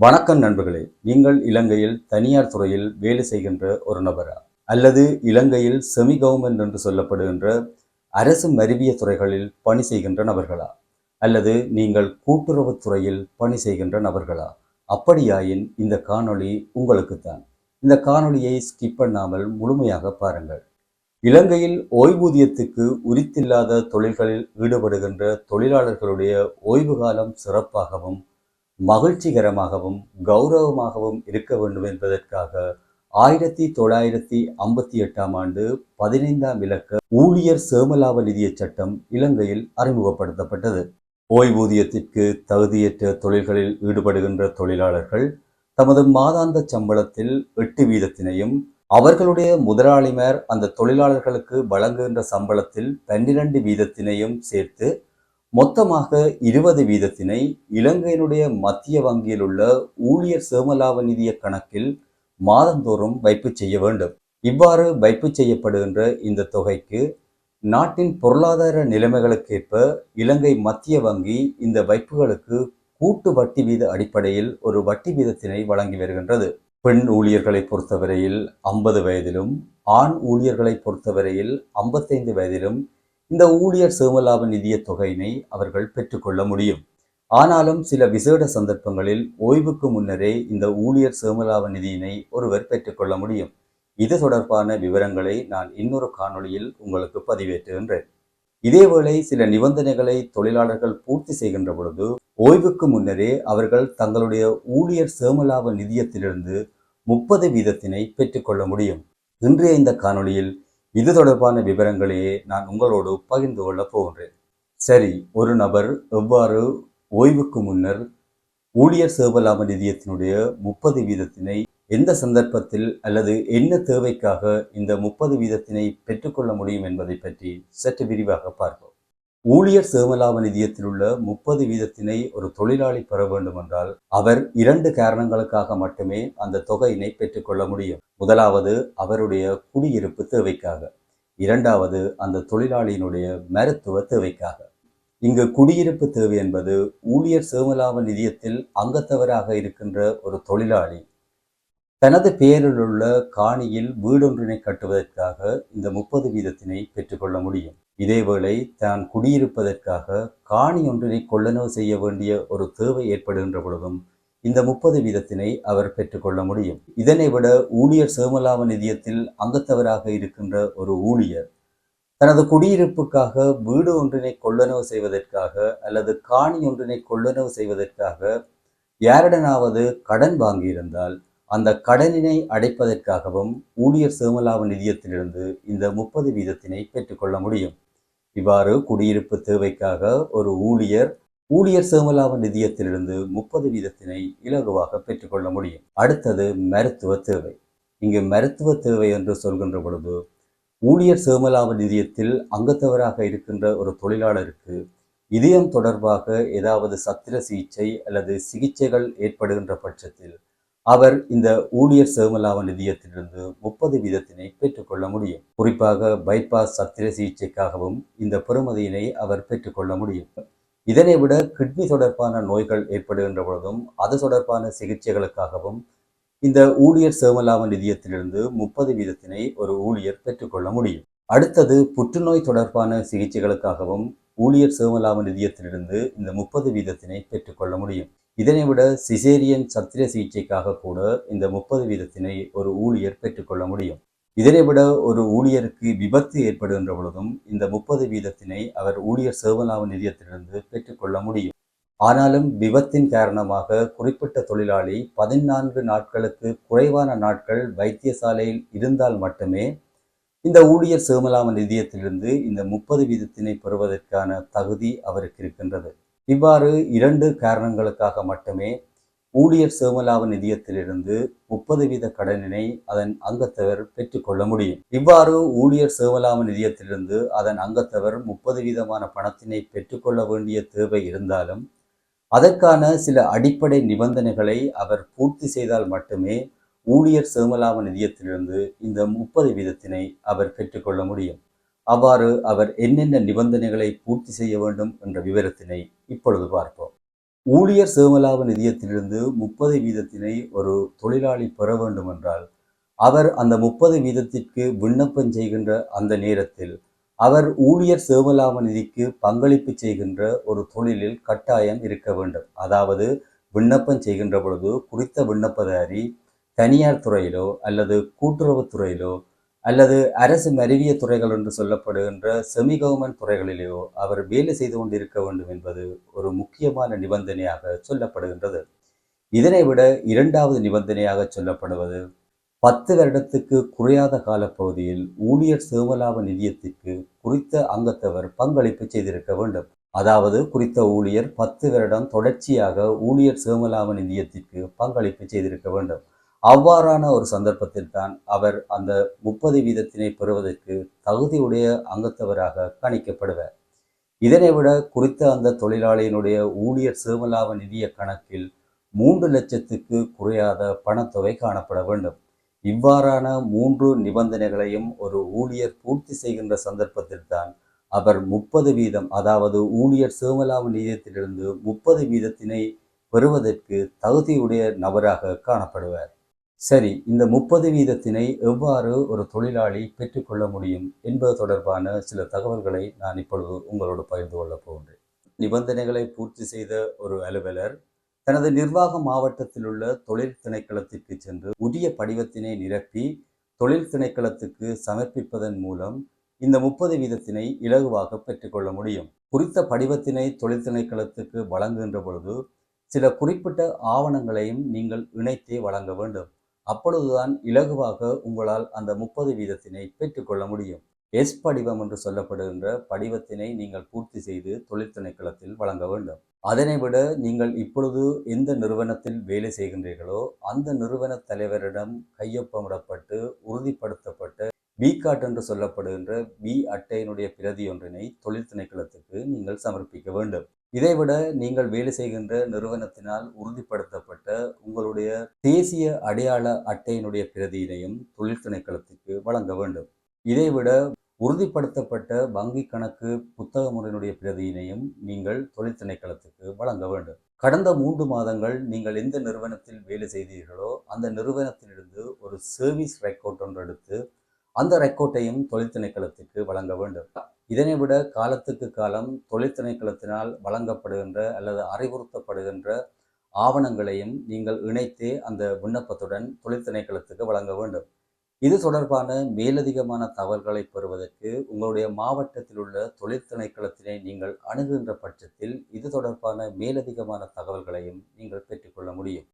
வணக்கம் நண்பர்களே. நீங்கள் இலங்கையில் தனியார் துறையில் வேலை செய்கின்ற ஒரு நபரா? அல்லது இலங்கையில் செமி கவர்மெண்ட் என்று சொல்லப்படுகின்ற அரசு மருவிய துறைகளில் பணி செய்கின்ற நபர்களா? அல்லது நீங்கள் கூட்டுறவுத் துறையில் பணி செய்கின்ற நபர்களா? அப்படியாயின் இந்த காணொளி உங்களுக்குத்தான். இந்த காணொளியை ஸ்கிப் பண்ணாமல் முழுமையாக பாருங்கள். இலங்கையில் ஓய்வூதியத்துக்கு உரித்தில்லாத தொழில்களில் ஈடுபடுகின்ற தொழிலாளர்களுடைய ஓய்வு காலம் சிறப்பாகவும் மகிழ்ச்சிகரமாகவும் கௌரவமாகவும் இருக்க வேண்டும் என்பதற்காக ஆயிரத்தி தொள்ளாயிரத்தி ஐம்பத்தி எட்டாம் ஆண்டு பதினைந்தாம் இலக்க ஊழியர் சேமலாப நிதிய சட்டம் இலங்கையில் அறிமுகப்படுத்தப்பட்டது. ஓய்வூதியத்திற்கு தகுதியற்ற தொழில்களில் ஈடுபடுகின்ற தொழிலாளர்கள் தமது மாதாந்த சம்பளத்தில் எட்டு வீதத்தினையும் அவர்களுடைய முதலாளிமார் அந்த தொழிலாளர்களுக்கு வழங்குகின்ற சம்பளத்தில் பன்னிரண்டு வீதத்தினையும் சேர்த்து மொத்தமாக இருபது வீதத்தினை இலங்கையினுடைய மத்திய வங்கியில் உள்ள ஊழியர் சேமலாப நிதிய கணக்கில் மாதந்தோறும் வைப்பு செய்ய வேண்டும். இவ்வாறு வைப்பு செய்யப்படுகின்ற இந்த தொகைக்கு நாட்டின் பொருளாதார நிலைமைகளுக்கேற்ப இலங்கை மத்திய வங்கி இந்த வைப்புகளுக்கு கூட்டு வட்டி வீத அடிப்படையில் ஒரு வட்டி வீதத்தினை வழங்கி வருகின்றது. பெண் ஊழியர்களை பொறுத்தவரையில் ஐம்பது வயதிலும் ஆண் ஊழியர்களை பொறுத்தவரையில் ஐம்பத்தைந்து வயதிலும் இந்த ஊழியர் சேமலாப நிதிய தொகையினை அவர்கள் பெற்றுக்கொள்ள முடியும். ஆனாலும் சில விசேட சந்தர்ப்பங்களில் ஓய்வுக்கு முன்னரே இந்த ஊழியர் சேமலாப நிதியினை ஒருவர் பெற்றுக்கொள்ள முடியும். இது தொடர்பான விவரங்களை நான் இன்னொரு காணொளியில் உங்களுக்கு பதிவேற்றுகின்றேன். இதேவேளை சில நிபந்தனைகளை தொழிலாளர்கள் பூர்த்தி செய்கின்ற பொழுது ஓய்வுக்கு முன்னரே அவர்கள் தங்களுடைய ஊழியர் சேமலாப நிதியத்திலிருந்து முப்பது வீதத்தினை பெற்றுக்கொள்ள முடியும். இன்றைய இந்த காணொளியில் இது தொடர்பான விவரங்களையே நான் உங்களோடு பகிர்ந்து கொள்ளப் போகின்றேன். சரி ஒரு நபர் எவ்வாறு ஓய்வுக்கு முன்னர் ஊழியர் சேவலாம நிதியத்தினுடைய முப்பது வீதத்தினை எந்த சந்தர்ப்பத்தில் அல்லது என்ன தேவைக்காக இந்த முப்பது வீதத்தினை பெற்றுக்கொள்ள முடியும் என்பதை பற்றி சற்று விரிவாக பார்ப்போம். ஊழியர் சேமலாப நிதியத்தில் உள்ள முப்பது வீதத்தினை ஒரு தொழிலாளி பெற வேண்டும் என்றால் அவர் இரண்டு காரணங்களுக்காக மட்டுமே அந்த தொகையினை பெற்றுக்கொள்ள முடியும். முதலாவது அவருடைய குடியிருப்பு தேவைக்காக. இரண்டாவது அந்த தொழிலாளியினுடைய மருத்துவ தேவைக்காக. இங்கு குடியிருப்பு தேவை என்பது ஊழியர் சேமலாப நிதியத்தில் அங்கத்தவராக இருக்கின்ற ஒரு தொழிலாளி தனது பெயரில் உள்ள காணியில் வீடொன்றினை கட்டுவதற்காக இந்த முப்பது வீதத்தினை பெற்றுக்கொள்ள முடியும். இதேவேளை தான் குடியிருப்பதற்காக காணி ஒன்றினை கொள்ளனவு செய்ய வேண்டிய ஒரு தேவை ஏற்படுகின்ற பொழுதும் இந்த முப்பது வீதத்தினை அவர் பெற்றுக்கொள்ள முடியும். இதனை விட ஊழியர் சேமலாப நிதியத்தில் அங்கத்தவராக இருக்கின்ற ஒரு ஊழியர் தனது குடியிருப்புக்காக வீடு ஒன்றினை கொள்ளனவு செய்வதற்காக அல்லது காணி ஒன்றினை கொள்ளனவு செய்வதற்காக யாரிடனாவது கடன் வாங்கியிருந்தால் அந்த கடனினை அடைப்பதற்காகவும் ஊழியர் சேமலாப நிதியத்திலிருந்து இந்த முப்பது வீதத்தினை பெற்றுக்கொள்ள முடியும். இவ்வாறு குடியிருப்பு தேவைக்காக ஒரு ஊழியர் ஊழியர் சேமலாப நிதியத்திலிருந்து முப்பது வீதத்தினை இலகுவாக பெற்றுக்கொள்ள முடியும். அடுத்தது மருத்துவ தேவை. இங்கு மருத்துவ தேவை என்று சொல்கின்ற பொழுது ஊழியர் சேமலாப நிதியத்தில் அங்கத்தவராக இருக்கின்ற ஒரு தொழிலாளருக்கு இதயம் தொடர்பாக ஏதாவது சத்திர சிகிச்சை அல்லது சிகிச்சைகள் ஏற்படுகின்ற பட்சத்தில் அவர் இந்த ஊழியர் சேமலாப நிதியத்திலிருந்து முப்பது வீதத்தினை பெற்றுக்கொள்ள முடியும். குறிப்பாக பைபாஸ் சத்திர சிகிச்சைக்காகவும் இந்த பெறுமதியினை அவர் பெற்றுக்கொள்ள முடியும். இதனை விட கிட்னி தொடர்பான நோய்கள் ஏற்படுகின்ற பொழுதும் அது தொடர்பான சிகிச்சைகளுக்காகவும் இந்த ஊழியர் சேமலாவ நிதியத்திலிருந்து முப்பது வீதத்தினை ஒரு ஊழியர் பெற்றுக்கொள்ள முடியும். அடுத்தது புற்றுநோய் தொடர்பான சிகிச்சைகளுக்காகவும் ஊழியர் சேமலாப நிதியத்திலிருந்து இந்த முப்பது வீதத்தினை பெற்றுக்கொள்ள முடியும். இதனை விட சிசேரியன் சத்திர சிகிச்சைக்காக கூட இந்த முப்பது வீதத்தினை ஒரு ஊழியர் பெற்றுக்கொள்ள முடியும். இதனை விட ஒரு ஊழியருக்கு விபத்து ஏற்படுகின்ற பொழுதும் இந்த முப்பது வீதத்தினை அவர் ஊழியர் சேவலாவ நிதியத்திலிருந்து பெற்றுக்கொள்ள முடியும். ஆனாலும் விபத்தின் காரணமாக குறிப்பிட்ட தொழிலாளி பதினான்கு நாட்களுக்கு குறைவான நாட்கள் வைத்தியசாலையில் இருந்தால் மட்டுமே இந்த ஊழியர் சேமலாம நிதியத்திலிருந்து இந்த முப்பது வீதத்தினை பெறுவதற்கான தகுதி அவருக்கு இருக்கின்றது. இவ்வாறு இரண்டு காரணங்களுக்காக மட்டுமே ஊழியர் சேமலாப நிதியத்திலிருந்து முப்பது வீத கடனினை அதன் அங்கத்தவர் பெற்றுக்கொள்ள முடியும். இவ்வாறு ஊழியர் சேமலாப நிதியத்திலிருந்து அதன் அங்கத்தவர் முப்பது வீதமான பணத்தினை பெற்றுக்கொள்ள வேண்டிய தேவை இருந்தாலும் அதற்கான சில அடிப்படை நிபந்தனைகளை அவர் பூர்த்தி செய்தால் மட்டுமே ஊழியர் சேமலாப நிதியத்திலிருந்து இந்த முப்பது வீதத்தினை அவர் பெற்றுக்கொள்ள முடியும். அவ்வாறு அவர் என்னென்ன நிபந்தனைகளை பூர்த்தி செய்ய வேண்டும் என்ற விவரத்தினை இப்பொழுது பார்ப்போம். ஊழியர் சேமலாப நிதியத்திலிருந்து முப்பது வீதத்தினை ஒரு தொழிலாளி பெற வேண்டும் என்றால் அவர் அந்த முப்பது வீதத்திற்கு விண்ணப்பம் செய்கின்ற அந்த நேரத்தில் அவர் ஊழியர் சேமலாப நிதிக்கு பங்களிப்பு செய்கின்ற ஒரு தொழிலில் கட்டாயம் இருக்க வேண்டும். அதாவது விண்ணப்பம் செய்கின்ற பொழுது குறித்த விண்ணப்பதாரி தனியார் துறையிலோ அல்லது கூட்டுறவுத் துறையிலோ அல்லது அரசு அறிவிய துறைகள் என்று சொல்லப்படுகின்ற செமி கவர்மெண்ட் துறைகளிலேயோ அவர் வேலை செய்து கொண்டிருக்க வேண்டும் என்பது ஒரு முக்கியமான நிபந்தனையாக சொல்லப்படுகின்றது. இதனை விட இரண்டாவது நிபந்தனையாக சொல்லப்படுவது பத்து வருடத்துக்கு குறையாத காலப்பகுதியில் ஊழியர் சேமலாப நிதியத்திற்கு குறித்த அங்கத்தவர் பங்களிப்பு செய்திருக்க வேண்டும். அதாவது குறித்த ஊழியர் பத்து வருடம் தொடர்ச்சியாக ஊழியர் சேமலாப நிதியத்திற்கு பங்களிப்பு செய்திருக்க வேண்டும். அவ்வாறான ஒரு சந்தர்ப்பத்தில் தான் அவர் அந்த முப்பது வீதத்தினை பெறுவதற்கு தகுதியுடைய அங்கத்தவராக கணிக்கப்படுவார். இதனை விட குறித்த அந்த தொழிலாளியினுடைய ஊழியர் சேமலாப நிதிய கணக்கில் மூன்று லட்சத்துக்கு குறையாத பணத்தொகை காணப்பட வேண்டும். இவ்வாறான மூன்று நிபந்தனைகளையும் ஒரு ஊழியர் பூர்த்தி செய்கின்ற சந்தர்ப்பத்தில் தான் அவர் முப்பது வீதம் அதாவது ஊழியர் சேமலாப நிதியத்திலிருந்து முப்பது வீதத்தினை பெறுவதற்கு தகுதியுடைய நபராக காணப்படுவார். சரி இந்த முப்பது வீதத்தினை எவ்வாறு ஒரு தொழிலாளி பெற்றுக்கொள்ள முடியும் என்பது தொடர்பான சில தகவல்களை நான் இப்பொழுது உங்களோடு பகிர்ந்து கொள்ளப் போகின்றேன். நிபந்தனைகளை பூர்த்தி செய்த ஒரு அலுவலர் தனது நிர்வாக மாவட்டத்தில் உள்ள தொழில் திணைக்களத்திற்கு சென்று உரிய படிவத்தினை நிரப்பி தொழில் திணைக்களத்துக்கு சமர்ப்பிப்பதன் மூலம் இந்த முப்பது வீதத்தினை இலகுவாக பெற்றுக்கொள்ள முடியும். குறித்த படிவத்தினை தொழில் திணைக்களத்துக்கு வழங்குகின்ற பொழுது சில குறிப்பிட்ட ஆவணங்களையும் நீங்கள் இணைத்தே வழங்க வேண்டும். அப்பொழுதுதான் இலகுவாக உங்களால் அந்த முப்பது வீதத்தினை பெற்றுக்கொள்ள முடியும். எஸ் படிவம் என்று சொல்லப்படுகின்ற படிவத்தினை நீங்கள் பூர்த்தி செய்து தொழில் திணைக்களத்தில் வழங்க வேண்டும். அதனை விட நீங்கள் இப்பொழுது எந்த நிறுவனத்தில் வேலை செய்கின்றீர்களோ அந்த நிறுவன தலைவரிடம் கையொப்பமிடப்பட்டு உறுதிப்படுத்தப்பட்ட பி கார்ட் என்று சொல்லப்படுகின்ற பி அட்டையினுடைய பிரதி ஒன்றினை தொழில் திணைக்களத்துக்கு நீங்கள் சமர்ப்பிக்க வேண்டும். இதைவிட நீங்கள் வேலை செய்கின்ற நிறுவனத்தினால் உறுதிப்படுத்தப்பட்ட உங்களுடைய தேசிய அடையாள அட்டையினுடைய பிரதியினையும் தொழில் திணைக்களத்திற்கு வழங்க வேண்டும். இதைவிட உறுதிப்படுத்தப்பட்ட வங்கி கணக்கு புத்தக முறையினுடைய பிரதியினையும் நீங்கள் தொழில் திணைக்களத்துக்கு வழங்க வேண்டும். கடந்த மூன்று மாதங்கள் நீங்கள் எந்த நிறுவனத்தில் வேலை செய்தீர்களோ அந்த நிறுவனத்திலிருந்து ஒரு சர்வீஸ் ரெக்கார்ட் ஒன்று எடுத்து அந்த ரெக்கார்ட்டையும் தொழில் திணைக்களத்துக்கு வழங்க வேண்டும். இதனை விட காலத்துக்கு காலம் தொழில் திணைக்களத்தினால் வழங்கப்படுகின்ற அல்லது அறிவுறுத்தப்படுகின்ற ஆவணங்களையும் நீங்கள் இணைத்து அந்த விண்ணப்பத்துடன் தொழில் திணைக்களத்துக்கு வழங்க வேண்டும். இது தொடர்பான மேலதிகமான தகவல்களை பெறுவதற்கு உங்களுடைய மாவட்டத்தில் உள்ள தொழில் திணைக்களத்தினை நீங்கள் அணுகுகின்ற பட்சத்தில் இது தொடர்பான மேலதிகமான தகவல்களையும் நீங்கள் பெற்றுக்கொள்ள முடியும்.